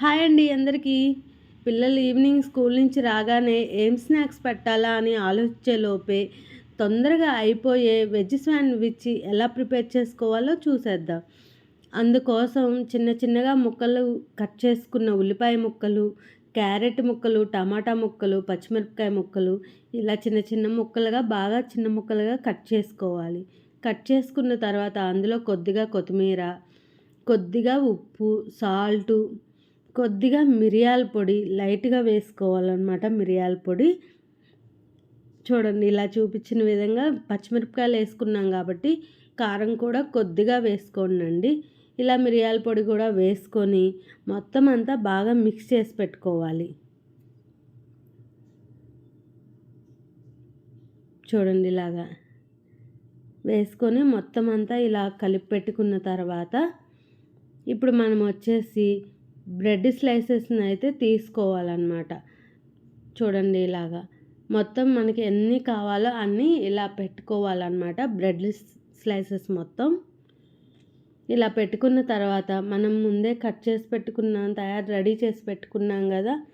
Hi అండి అందరికీ. పిల్లలు ఈవినింగ్ స్కూల్ నుంచి రాగానే ఏం స్నాక్స్ పెట్టాలా అని ఆలోచించే లోపే తొందరగా అయిపోయే వెజ్ శాండ్విచ్ ఎలా ప్రిపేర్ చేసుకోవాలో చూసేద్దాం. అందుకోసం చిన్న చిన్నగా ముక్కలు కట్ చేసుకున్న ఉల్లిపాయ ముక్కలు క్యారెట్ ముక్కలు టమాటా ముక్కలు పచ్చిమిరపకాయ ముక్కలు ఇలా చిన్న చిన్న ముక్కలుగా బాగా చిన్న ముక్కలుగా కట్ చేసుకోవాలి. కట్ చేసుకున్న తర్వాత అందులో కొద్దిగా కొత్తిమీర కొద్దిగా ఉప్పు సాల్టు కొద్దిగా మిరియాల పొడి లైట్గా వేసుకోవాలన్నమాట మిరియాల పొడి. చూడండి ఇలా చూపించిన విధంగా పచ్చిమిరపకాయలు వేసుకున్నాం కాబట్టి కారం కూడా కొద్దిగా వేసుకోండి ఇలా మిరియాల పొడి కూడా వేసుకొని మొత్తం అంతా బాగా మిక్స్ చేసి పెట్టుకోవాలి. చూడండి ఇలాగా వేసుకొని మొత్తం అంతా ఇలా కలిపి పెట్టుకున్న తర్వాత ఇప్పుడు మనం వచ్చేసి బ్రెడ్ స్లైసెస్ని అయితే తీసుకోవాలన్నమాట. చూడండి ఇలాగా. మొత్తం మనకి ఎన్ని కావాలో అన్నీ ఇలా పెట్టుకోవాలన్నమాట. బ్రెడ్ స్లైసెస్ మొత్తం. ఇలా పెట్టుకున్న తర్వాత మనం ముందే కట్ చేసి పెట్టుకున్నాం తయారు రెడీ చేసి పెట్టుకున్నాం కదా.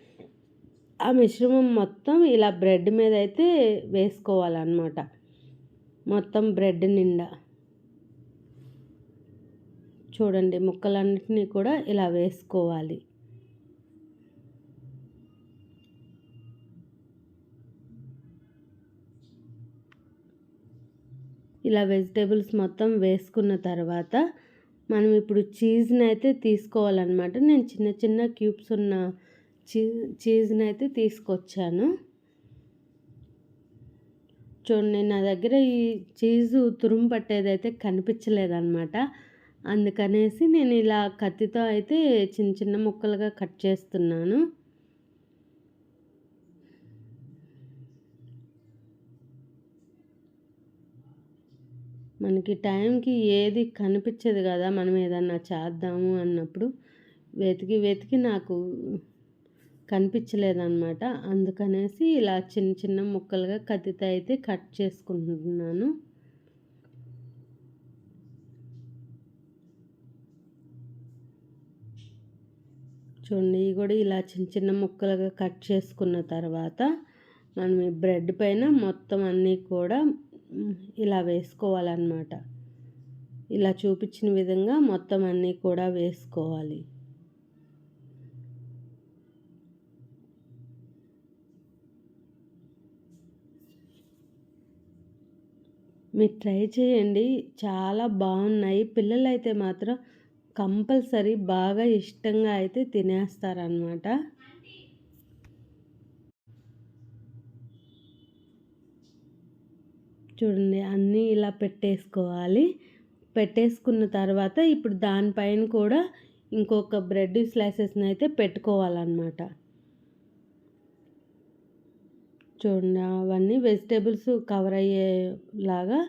ఆ మిశ్రమం మొత్తం ఇలా బ్రెడ్ మీద అయితే వేసుకోవాలన్నమాట. మొత్తం బ్రెడ్ నిండా. చూడండి ముక్కలన్నిటినీ కూడా ఇలా వేసుకోవాలి. ఇలా వెజిటేబుల్స్ మొత్తం వేసుకున్న తర్వాత మనం ఇప్పుడు చీజ్ని అయితే తీసుకోవాలన్నమాట. నేను చిన్న చిన్న క్యూబ్స్ ఉన్న చీ చీజ్ని అయితే తీసుకొచ్చాను. చూడండి నా దగ్గర ఈ చీజు తురుము పట్టేదైతే కనిపించలేదన్నమాట. అందుకనేసి నేను ఇలా కత్తితో అయితే చిన్న చిన్న ముక్కలుగా కట్ చేస్తున్నాను. మనకి టైంకి ఏది కనిపించదు కదా మనం ఏదన్నా చేద్దాము అన్నప్పుడు వెతికి వెతికి నాకు కనిపించలేదన్నమాట. అందుకనేసి ఇలా చిన్న చిన్న ముక్కలుగా కత్తితో అయితే కట్ చేసుకుంటున్నాను. చూడండి ఇవి కూడా ఇలా చిన్న చిన్న ముక్కలుగా కట్ చేసుకున్న తర్వాత మనం ఈ బ్రెడ్ పైన మొత్తం అన్నీ కూడా ఇలా వేసుకోవాలన్నమాట. ఇలా చూపించిన విధంగా మొత్తం అన్నీ కూడా వేసుకోవాలి. మీరు ట్రై చేయండి. చాలా బాగున్నాయి. పిల్లలైతే మాత్రం కంపల్సరీ బాగా ఇష్టంగా అయితే తినేస్తారనమాట చూడండి అన్నీ ఇలా పెట్టేసుకోవాలి. పెట్టేసుకున్న తర్వాత ఇప్పుడు దానిపైన కూడా ఇంకొక బ్రెడ్ స్లైసెస్ని అయితే పెట్టుకోవాలన్నమాట. చూడండి అవన్నీ వెజిటేబుల్స్ కవర్ అయ్యేలాగా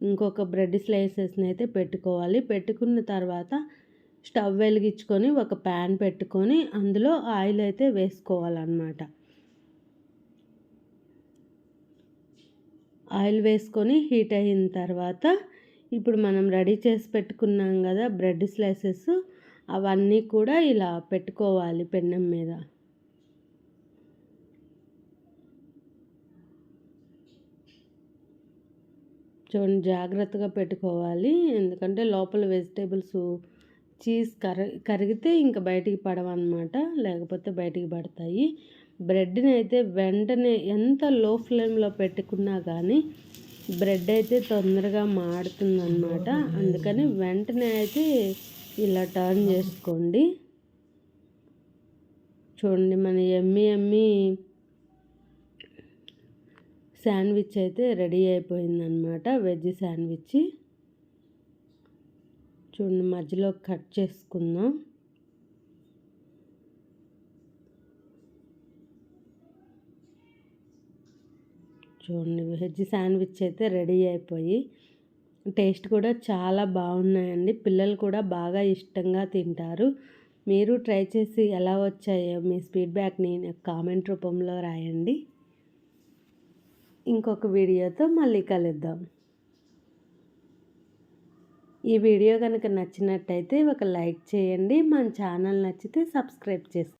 ఇంకొక బ్రెడ్ స్లైసెస్ని అయితే పెట్టుకోవాలి. పెట్టుకున్న తర్వాత స్టవ్ వెలిగించుకొని ఒక ప్యాన్ పెట్టుకొని అందులో ఆయిల్ అయితే వేసుకోవాలన్నమాట. ఆయిల్ వేసుకొని హీట్ అయిన తర్వాత ఇప్పుడు మనం రెడీ చేసి పెట్టుకున్నాం కదా బ్రెడ్ స్లైసెస్ అవన్నీ కూడా ఇలా పెట్టుకోవాలి పెన్నం మీద. చూడండి జాగ్రత్తగా పెట్టుకోవాలి. ఎందుకంటే లోపల వెజిటేబుల్స్ చీజ్ కర కరిగితే ఇంకా బయటికి పడవన్నమాట. లేకపోతే బయటికి పడతాయి. బ్రెడ్ని అయితే వెంటనే ఎంత లో ఫ్లేమ్లో పెట్టుకున్నా కానీ బ్రెడ్ అయితే తొందరగా మాడుతుందన్నమాట. అందుకని వెంటనే అయితే ఇలా టర్న్ చేసుకోండి. చూడండి మన ఎమ్మి ఎమ్మి శాండ్విచ్ అయితే రెడీ అయిపోయిందనమాట వెజ్ శాండ్విచ్. చూడండి మధ్యలో కట్ చేసుకుందాం. చూడండి వెజ్ శాండ్విచ్ అయితే రెడీ అయిపోయి టేస్ట్ కూడా చాలా బాగున్నాయండి. పిల్లలు కూడా బాగా ఇష్టంగా తింటారు. మీరు ట్రై చేసి ఎలా వచ్చాయో మీ ఫీడ్బ్యాక్ని కామెంట్ రూపంలో రాయండి. ఇంకొక వీడియోతో మళ్ళీ కలుద్దాం. ఈ వీడియో కనుక నచ్చినట్టయితే ఒక లైక్ చేయండి. మన ఛానల్ నచ్చితే సబ్స్క్రైబ్ చేసుకోండి.